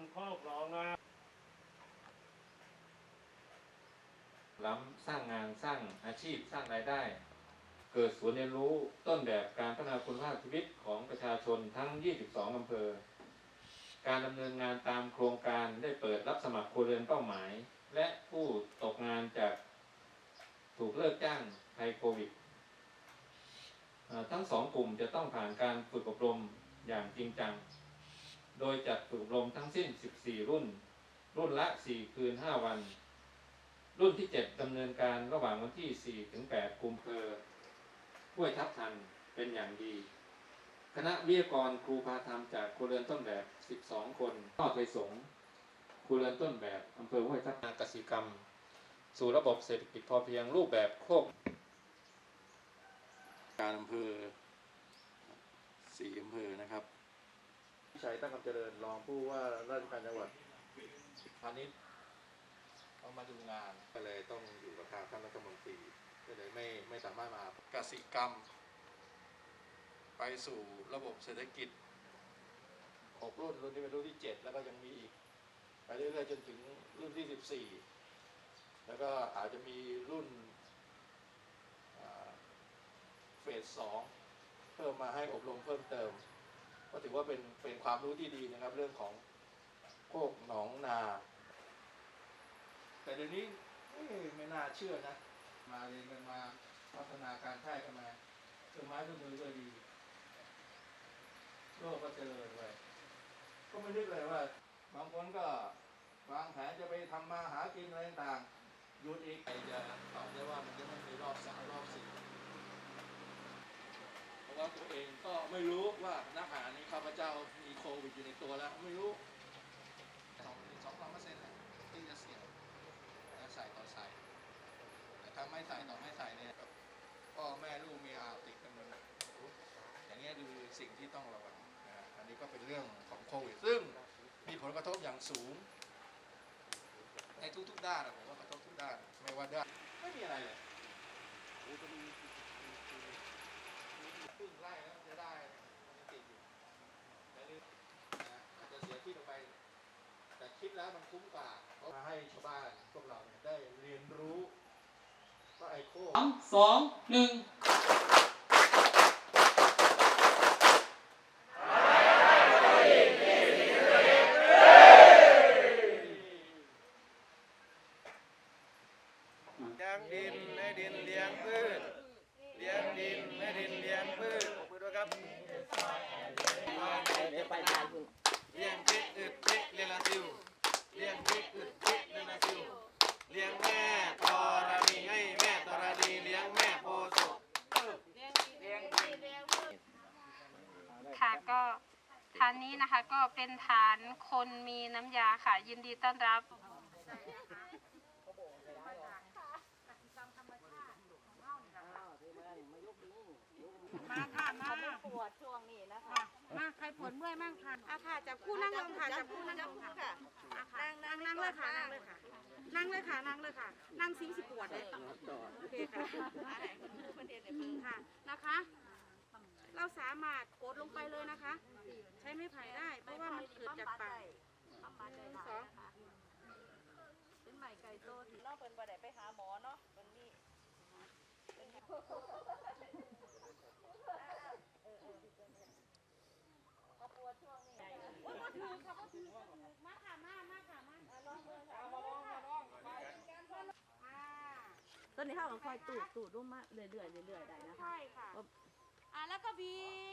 คโคบครองงานล้ำสร้างงานสร้างอาชีพสร้างรายได้ เกิดศูนย์เรียนรู้ต้นแบบการพัฒนาคุณภาพชีวิตของประชาชนทั้ง 22 อำเภอ การดำเนินงานตามโครงการได้เปิดรับสมัครครัวเรือนเป้าหมาย และผู้ตกงานจากถูกเลิกจ้างไทยโควิด ทั้งสองกลุ่มจะต้องผ่านการฝึกอบรมอย่างจริงจัง โดยจัดฝึกอบรมทั้งสิ้น 14 รุ่น รุ่นละ 4 คืน 5 วัน รุ่นที่ 7ดำเนินการระหว่างวันที่ 4 ถึง 8 กุมภาพันธ์ห้วยทับทันเป็นอย่างดี คณะวิทยากรครูพาธรรมจากครัวเรือนต้นแบบ 12 คนก็ไปสงครัวเรือนต้นแบบอำเภอห้วยทับทันกสิกรรม สู่ระบบเศรษฐกิจพอเพียงรูปแบบโคกการอำเภอสี่อำเภอนะครับ ชัยตั้งคำเจริญรองผู้ว่าราชการจังหวัดพาณิชย์ต้องมาดูงานก็เลยต้องอยู่กับทางท่านรัฐมนตรีก็เลยไม่ไม่สามารถมากสิกรรม ไปสู่ระบบเศรษฐกิจหกรุ่นรุ่นนี้เป็นรุ่นที่เจ็ดแล้วก็ยังมีอีก ไปเรื่อยๆจนถึงรุ่นที่สิบสี่แล้วก็อาจจะมีรุ่นเฟสสองเพิ่มมาให้อบรมเพิ่มเติม ก็ถือว่าเป็นเป็นความรู้ที่ดีนะครับ เรื่องของโคกหนองนา แต่เดี๋ยวนี้ไม่น่าเชื่อนะ มาเรียนกันมาพัฒนาการแพทย์กันมาเครื่องไม้เครื่องมือก็ดีโลกก็เจริญไปก็ไม่นึกเลยว่า บางคนก็วางแผนจะไปทำมาหากินอะไรต่างหยุดอีกใครจะตอบได้ว่ามันจะไม่มีรอบสามรอบสี่เพราะว่าตัวเองก็ไม่รู้ว่านักหานี้ข้าพเจ้ามี ตัวแล้วไม่รู้สองสองสามเปอร์เซ็นต์ที่จะเสี่ยงแล้วใส่ต่อใส่แต่ถ้าไม่ใส่ต่อไม่ใส่เนี่ยพ่อแม่ลูกมีอาติดกันหมันอย่างเงี้คือสิ่งที่ต้องระวังนะอันนี้ก็เป็นเรื่องของโควิดซึ่งมีผลกระทบอย่างสูง ในทุกๆด้านผมว่ากระทบทุกด้านไม่ว่าด้านไม่มีอะไรเลยครึ่งไร่แล้วจะได้มันยังติดอยู่แต่นี่นะอาจจะเสียที่ลงไป แต่ คิดแล้วมันคุ้มกว่าเพาให้ชาวบ้านพวกเราเนี่ยได้เรียนรู้ว่าไอโคสามสองหนึ่งเลี้ยงดินให้ดินเลี้ยงพืช เลี้ยงดินให้ดินเลี้ยงพืชปรบมือด้วยครับ เลี้ยงพริกอึดพริกเรียนละซิว เลี้ยงพริกอึดพริกเรียนละซิว เลี้ยงแม่ตอรานีให้แม่ตอรานีเลี้ยงแม่โพธิ์สุข ค่ะก็ฐานนี้นะคะก็เป็นฐานคนมีน้ำยาค่ะ ยินดีต้อนรับ มาค่ะมาปวดช่วงนี้นะคะ มาใครปวดเมื่อยมั่งค่ะอาค่ะจับคู่นั่งลงค่ะจับคู่นั่งลงค่ะอะค่ะนั่งนั่งเลยค่ะนั่งเลยค่ะ นั่งเลยค่ะนั่งเลยค่ะ นั่งซิงสิปวดเลยโอเคค่ะค่ะนะคะ เราสามารถกดลงไปเลยนะคะ ใช้ไม้ไผ่ได้ เพราะว่ามันเกิดจากปากทำมาได้หลายนะคะเป็นใหม่ไก่โตที่นอกเป็นบ่ได้ไปหาหมอเนาะเป็นนี่เป็นเขาปวดช่วงนี้โอ้ยมาถือค่ะมาถือมาถือมาค่ะมามาค่ะมาลองเลยค่ะมาลองมาลองอ่าตอนนี้เขาก็คอยตูดตูดรุ่มมาเรื่อยๆเรื่อยๆได้นะคะใช่ค่ะอ่า แล้วก็บีด